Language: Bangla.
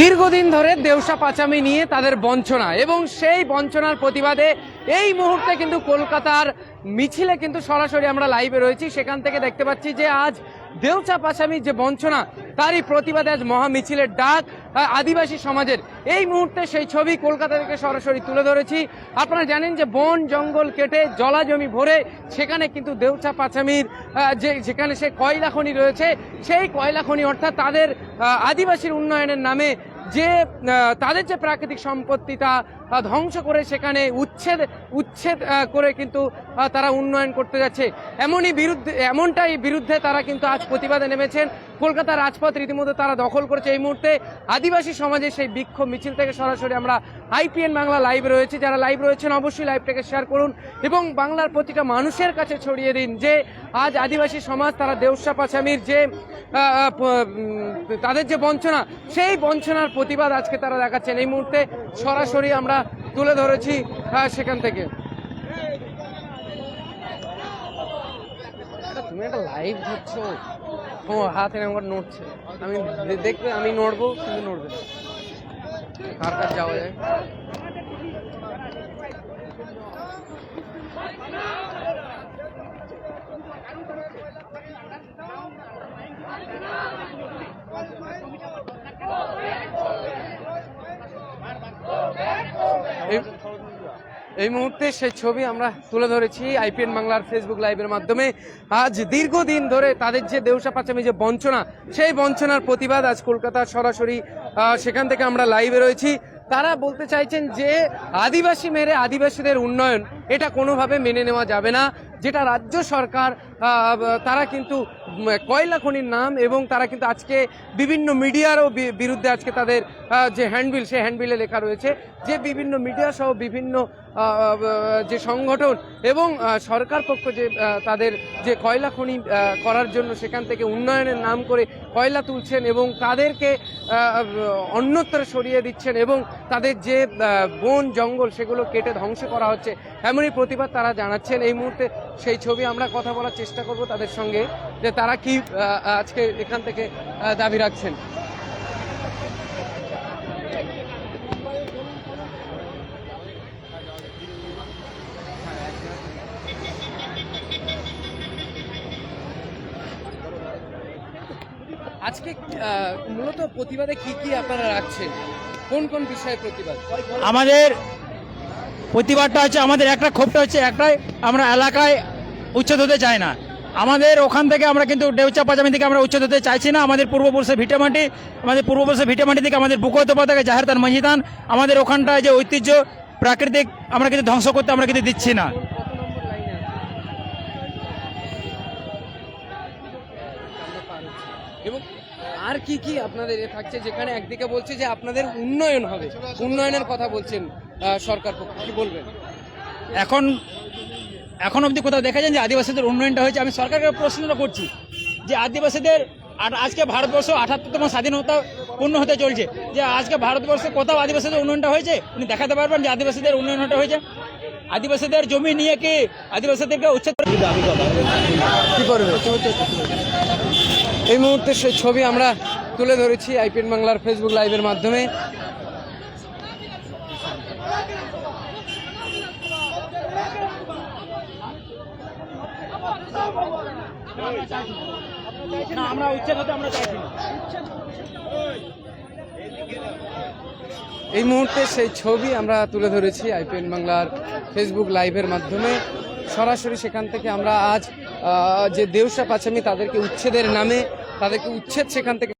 দীর্ঘদিন ধরে দেউসা পাচামি নিয়ে তাদের বঞ্চনা এবং সেই বঞ্চনার প্রতিবাদে এই মুহূর্তে কিন্তু কলকাতার মিছিলে কিন্তু সরাসরি আমরা লাইভে রয়েছি। সেখান থেকে দেখতে পাচ্ছি যে আজ দেউচা পাচামি যে বঞ্চনা, তারই প্রতিবাদে আজ মহা মিছিলের ডাক আদিবাসী সমাজের। এই মুহূর্তে সেই ছবি কলকাতা থেকে সরাসরি তুলে ধরেছি। আপনারা জানেন যে বন, জঙ্গল কেটে জলা জমি ভরে সেখানে কিন্তু দেউচা পাচামির যে যেখানে সে কয়লা খনি রয়েছে, সেই কয়লা খনি অর্থাৎ তাদের আদিবাসীর উন্নয়নের নামে যে তাদের যে প্রাকৃতিক সম্পত্তি তা ধ্বংস করে সেখানে উচ্ছেদ উচ্ছেদ করে কিন্তু তারা উন্নয়ন করতে যাচ্ছে। এমনই বিরুদ্ধে, এমনটাই বিরুদ্ধে তারা কিন্তু আজ প্রতিবাদে নেমেছেন। কলকাতার রাজপথ রীতিমতো তারা দখল করেছে এই মুহূর্তে। আদিবাসী সমাজের সেই বিক্ষোভ মিছিল থেকে সরাসরি আমরা আইপিএন বাংলা লাইভ রয়েছে। যারা লাইভ রয়েছেন, অবশ্যই লাইভটাকে শেয়ার করুন এবং বাংলার প্রতিটা মানুষের কাছে ছড়িয়ে দিন যে আজ আদিবাসী সমাজ, তারা দেউসা পাচামির যে তাদের যে বঞ্চনা, সেই বঞ্চনার প্রতিবাদ আজকে তারা দেখাচ্ছেন। এই মুহূর্তে সরাসরি আমরা তুলে ধরেছি সেখান থেকে। তুমি একটা লাইভ ধরছো? ও, হাতে আমার নড়ছে। আমি দেখবে আমি নড়বো, কিন্তু নড়বে কার কার যাওয়া যায়? এই মুহূর্তে সেই ছবি আমরা তুলে ধরেছি আইপিএন বাংলার ফেসবুক লাইভের মাধ্যমে। আজ দীর্ঘদিন ধরে তাদের যে দেউসা পাচামি, যে বঞ্চনা, সেই বঞ্চনার প্রতিবাদ আজ কলকাতা সরাসরি সেখান থেকে আমরা লাইভে রয়েছি। তারা বলতে চাইছেন যে, আদিবাসী মেরে আদিবাসীদের উন্নয়ন, এটা কোনোভাবে মেনে নেওয়া যাবে না। যেটা রাজ্য সরকার তারা কিন্তু কয়লা খনির নাম এবং তারা কিন্তু আজকে বিভিন্ন মিডিয়ারও বিরুদ্ধে আজকে তাদের যে হ্যান্ডবিল সেই হ্যান্ডবিলে লেখা রয়েছে যে বিভিন্ন মিডিয়া সহ বিভিন্ন যে সংগঠন এবং সরকার পক্ষ যে তাদের যে কয়লা খনি করার জন্য সেখান থেকে উন্নয়নের নাম করে কয়লা তুলছেন এবং তাদেরকে অন্যত্র সরিয়ে দিচ্ছেন এবং তাদের যে বন, জঙ্গল সেগুলো কেটে ধ্বংস করা হচ্ছে এমনই প্রতিবাদ তারা জানাচ্ছেন। এই মুহূর্তে সেই ছবি আমরা কথা বলার চেষ্টা করব তাদের সঙ্গে যে তারা কি আজকে এখান থেকে দাবি রাখছেন। আজকে মূলত প্রতিবাদে কি কি আপনারা রাখছেন? কোন কোন বিষয়ে প্রতিবাদ? আমাদের প্রতিবাদটা হচ্ছে আমাদের একটা ক্ষোভটা হচ্ছে একটাই আমরা এলাকায় উচ্ছেদ হতে চাই না। আমাদের ওখান থেকে আমরা কিন্তু ডেউচা পাজামি থেকে আমরা উচ্ছেদ হতে চাইছি না। আমাদের পূর্বপুরুষের ভিটেমাটি আমাদের পূর্বপুরুষের ভিটেমাটি থেকে আমাদের বুকত পতাকা জাহেরতান মহিদান আমাদের ওখানটায় যে ঐতিহ্য প্রাকৃতিক আমরা কিন্তু ধ্বংস করতে আমরা কিন্তু দিচ্ছি না। এবং আর কি কি আপনাদের এ থাকছে যেখানে একদিকে বলছে যে আপনাদের উন্নয়ন হবে? উন্নয়নের কথা বলছেন সরকার পক্ষ। কি বলবেন? এখন এখন অবধি কোথাও দেখা যায় যে আদিবাসীদের উন্নয়নটা হয়েছে। আমি সরকারকে প্রশ্নটা করছি যে আদিবাসীদের আর আজকে ভারতবর্ষ আঠাত্তরতম স্বাধীনতা পূর্ণ হতে চলছে যে আজকে ভারতবর্ষে কোথাও আদিবাসীদের উন্নয়নটা হয়েছে? উনি দেখাতে পারবেন যে আদিবাসীদের উন্নয়নটা হয়েছে। আদিবাসীদের জমি নিয়ে কি আদিবাসীদেরকে উচ্ছেদ কি করবে? এই মুহূর্তে সেই ছবি আমরা তুলে ধরেছি আইপিএন বাংলার ফেসবুক লাইভের মাধ্যমে। আমরা আমরা এই মুহূর্তে সেই ছবি আমরা তুলে ধরেছি আইপিএন বাংলার ফেসবুক লাইভের মাধ্যমে। সরাসরি সেখান থেকে আমরা আজ যে দেউসা পাচামি তাদেরকে উচ্ছেদের নামে তাদেরকে উচ্ছেদ সেখান থেকে